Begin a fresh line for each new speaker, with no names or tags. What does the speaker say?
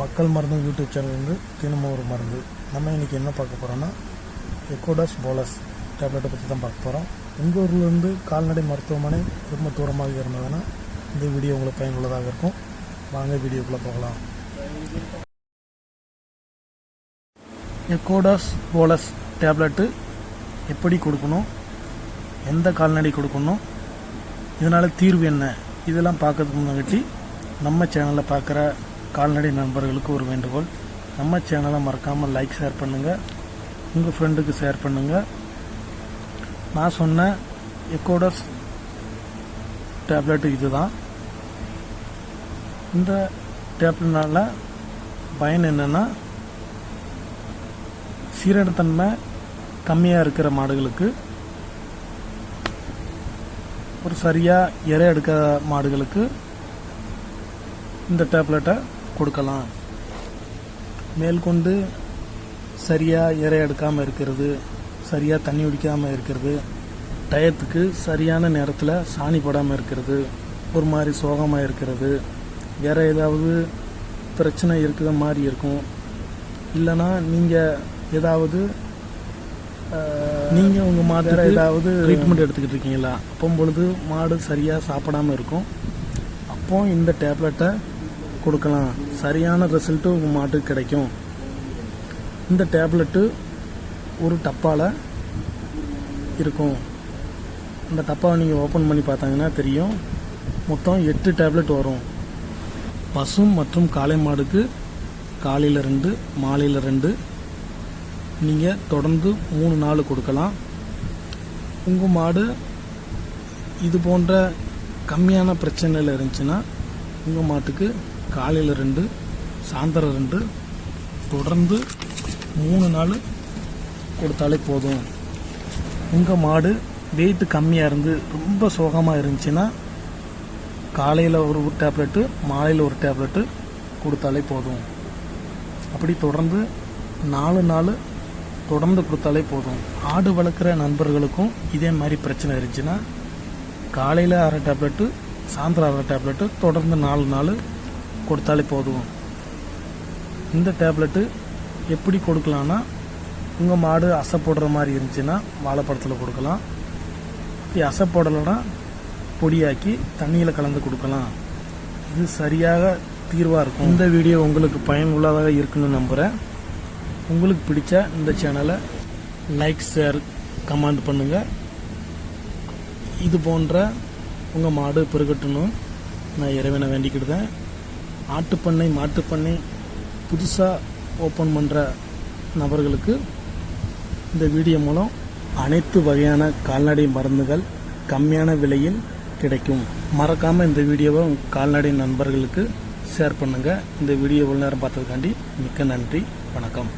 மக்கள் மருந்து யூடியூப் சேனல்லேருந்து தினமும் ஒரு மருந்து. நம்ம இன்றைக்கி என்ன பார்க்க போகிறோன்னா எக்கோடாஸ் போலஸ் டேப்லெட்டை பற்றி தான் பார்க்க போகிறோம் உங்கள் ஊர்லேருந்து கால்நடை மருத்துவமனை ரொம்ப தூரமாக இருந்ததுன்னா இந்த வீடியோ உங்களுக்கு பயனுள்ளதாக இருக்கும். வாங்க வீடியோக்குள்ளே போகலாம். எக்கோடாஸ் போலஸ் டேப்லெட்டு எப்படி கொடுக்கணும்? எந்த கால்நடை கொடுக்கணும்? இதனால் தீர்வு என்ன? இதெல்லாம் பார்க்கறதுக்கு முன்னாடி நம்ம சேனலில் பார்க்குற கால்நடை நண்பர்களுக்கு ஒரு வேண்டுகோள். நம்ம சேனலை மறக்காமல் லைக் ஷேர் பண்ணுங்கள் உங்கள் ஃப்ரெண்டுக்கு ஷேர் பண்ணுங்கள் நான் சொன்ன எக்கோடஸ் டேப்லெட்டு இதுதான். இந்த டேப்லெட்னால பயன் என்னென்னா சீரடத்தன்மை கம்மியாக இருக்கிற மாடுகளுக்கு ஒரு சரியாக இறை எடுக்க மாடுகளுக்கு இந்த டேப்லெட்டை கொடுக்கலாம். மேற்கொண்டு சரியாக இறை எடுக்காமல் இருக்கிறது சரியாக தண்ணி குடிக்காமல் இருக்கிறது டயத்துக்கு சரியான நேரத்தில் சாணி போடாமல் இருக்கிறது ஒரு மாதிரி சோகமாக இருக்கிறது வேறு ஏதாவது பிரச்சனை இருக்கிற மாதிரி இருக்கும். இல்லைன்னா நீங்கள் ஏதாவது நீங்கள் உங்கள் மாடு ஏதாவது ட்ரீட்மெண்ட் எடுத்துக்கிட்டு இருக்கீங்களா அப்போ பொழுது மாடு சரியாக சாப்பிடாம இருக்கும். அப்போ இந்த டேப்லெட்டை கொடுக்கலாம். சரியான ரிசல்ட்டு உங்கள் மாட்டுக்கு கிடைக்கும். இந்த டேப்லெட்டு ஒரு டப்பாவில் இருக்கும். அந்த டப்பாவை நீங்கள் ஓப்பன் பண்ணி பார்த்தாங்கன்னா தெரியும். மொத்தம் எட்டு டேப்லெட் வரும். பசு மற்றும் காளை மாடுக்கு காலையில் ரெண்டு மாலையில் ரெண்டு. நீங்கள் தொடர்ந்து மூணு நாள் கொடுக்கலாம். உங்கள் மாடு இது போன்ற கம்மியான பிரச்சனையில் இருந்துச்சுன்னா உங்கள் மாட்டுக்கு காலையில் ரெண்டு சாயந்தரம் ரெண்டு தொடர்ந்து மூணு நாள் கொடுத்தாலே போதும். உங்கள் மாடு வெயிட் கம்மியாக இருந்து ரொம்ப சோகமாக இருந்துச்சுன்னா காலையில் ஒரு டேப்லெட்டு மாலையில் ஒரு டேப்லெட்டு கொடுத்தாலே போதும். அப்படி தொடர்ந்து நாலு நாள் தொடர்ந்து கொடுத்தாலே போதும். ஆடு வளர்க்குற நண்பர்களுக்கும் இதே மாதிரி பிரச்சனை இருந்துச்சுன்னா காலையில் அரை டேப்லெட்டு சாயந்தரம் அரை டேப்லெட்டு தொடர்ந்து நாலு நாள் கொடுத்தாலே போதும். இந்த டேப்லெட்டு எப்படி கொடுக்கலான்னா உங்கள் மாடு அசை போடுற மாதிரி இருந்துச்சுன்னா வாழைப்பழத்தில் கொடுக்கலாம். இப்படி அசை போடலைன்னா பொடியாக்கி தண்ணியில் கலந்து கொடுக்கலாம். இது சரியாக தீர்வாக இருக்கும். இந்த வீடியோ உங்களுக்கு பயனுள்ளதாக இருக்குன்னு நம்புகிறேன் உங்களுக்கு பிடிச்ச இந்த சேனலை லைக் ஷேர் கமெண்ட் பண்ணுங்கள் இது போன்ற உங்கள் மாடு பெருகட்டணும் நான் இறைவனை வேண்டிக்கிடுதேன் ஆட்டுப்பண்ணை மாட்டுப்பண்ணை புதுசாக ஓப்பன் பண்ணுற நபர்களுக்கு இந்த வீடியோ மூலம் அனைத்து வகையான கால்நடை மருந்துகள் கம்மியான விலையில் கிடைக்கும். மறக்காமல் இந்த வீடியோவை உங்கள் கால்நடை நண்பர்களுக்கு ஷேர் பண்ணுங்கள் இந்த வீடியோ இவ்வளோ நேரம் பார்த்ததுக்காண்டி மிக்க நன்றி. வணக்கம்.